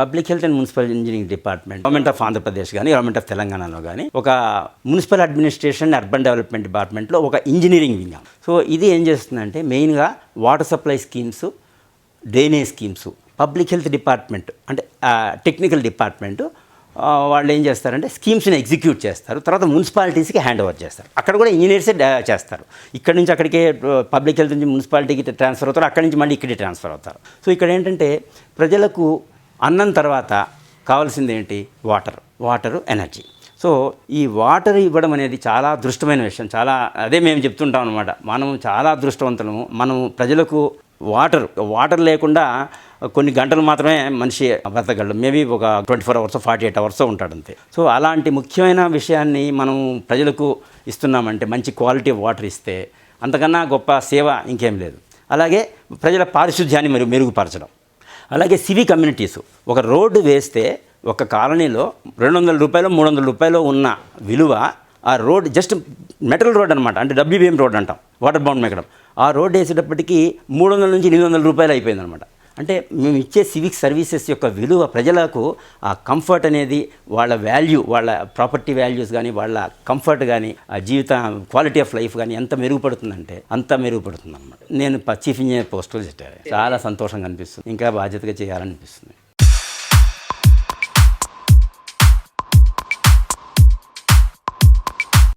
Public health and municipal engineering department government of Andhra Pradesh కానీ government of తెలంగాణలో కానీ ఒక మున్సిపల్ అడ్మినిస్ట్రేషన్ అర్బన్ డెవలప్మెంట్ డిపార్ట్మెంట్లో ఒక ఇంజనీరింగ్ వింగ్. సో ఇది ఏం చేస్తుందంటే మెయిన్గా water supply schemes drainage schemes public health department అంటే టెక్నికల్ డిపార్ట్మెంట్ వాళ్ళు ఏం చేస్తారంటే స్కీమ్స్ని ఎగ్జిక్యూట్ చేస్తారు. తర్వాత మున్సిపాలిటీస్కి హ్యాండ్ ఓవర్ చేస్తారు. అక్కడ కూడా ఇంజనీర్సే చేస్తారు. ఇక్కడ నుంచి అక్కడికే పబ్లిక్ హెల్త్ నుంచి మున్సిపాలిటీకి ట్రాన్స్ఫర్ అవుతారు. అక్కడి నుంచి మళ్ళీ ఇక్కడే ట్రాన్స్ఫర్ అవుతారు. సో ఇక్కడ ఏంటంటే ప్రజలకు అన్నం తర్వాత కావాల్సింది ఏంటి వాటర్. Water energy. సో ఈ వాటర్ ఇవ్వడం అనేది చాలా అదృష్టమైన విషయం. చాలా అదే మేము చెప్తుంటాం అనమాట మనం చాలా అదృష్టవంతులము. మనం ప్రజలకు వాటర్ వాటర్ లేకుండా కొన్ని గంటలు మాత్రమే మనిషి బ్రతకగలడు. మేబీ ఒక twenty four hours forty eight hours ఉంటాడు అంతే సో అలాంటి ముఖ్యమైన విషయాన్ని మనం ప్రజలకు ఇస్తున్నామంటే మంచి క్వాలిటీ వాటర్ ఇస్తే అంతకన్నా గొప్ప సేవ ఇంకేం లేదు. అలాగే ప్రజల పారిశుధ్యాన్ని మెరుగు మెరుగుపరచడం. అలాగే సివి కమ్యూనిటీస్. ఒక రోడ్డు వేస్తే ఒక కాలనీలో రెండు వందల రూపాయలు మూడు వందల రూపాయలు ఉన్న విలువ ఆ రోడ్ జస్ట్ మెటల్ రోడ్ అనమాట అంటే డబ్ల్యూబీఎం రోడ్ అంటాం వాటర్ బౌండ్ మెక్కడం ఆ రోడ్ వేసేటప్పటికి మూడు వందల నుంచి ఎనిమిది వందల రూపాయలు అయిపోయింది అనమాట అంటే మేము ఇచ్చే సివిక్ సర్వీసెస్ యొక్క విలువ ప్రజలకు ఆ కంఫర్ట్ అనేది వాళ్ళ వాల్యూ వాళ్ళ ప్రాపర్టీ వాల్యూస్ కానీ వాళ్ళ కంఫర్ట్ కానీ ఆ జీవిత క్వాలిటీ ఆఫ్ లైఫ్ కానీ ఎంత మెరుగుపడుతుందంటే అంత మెరుగుపడుతుంది అనమాట నేను చీఫ్ ఇంజనీర్ పోస్టులు చెప్పాను చాలా సంతోషంగా అనిపిస్తుంది. ఇంకా బాధ్యతగా చేయాలనిపిస్తుంది.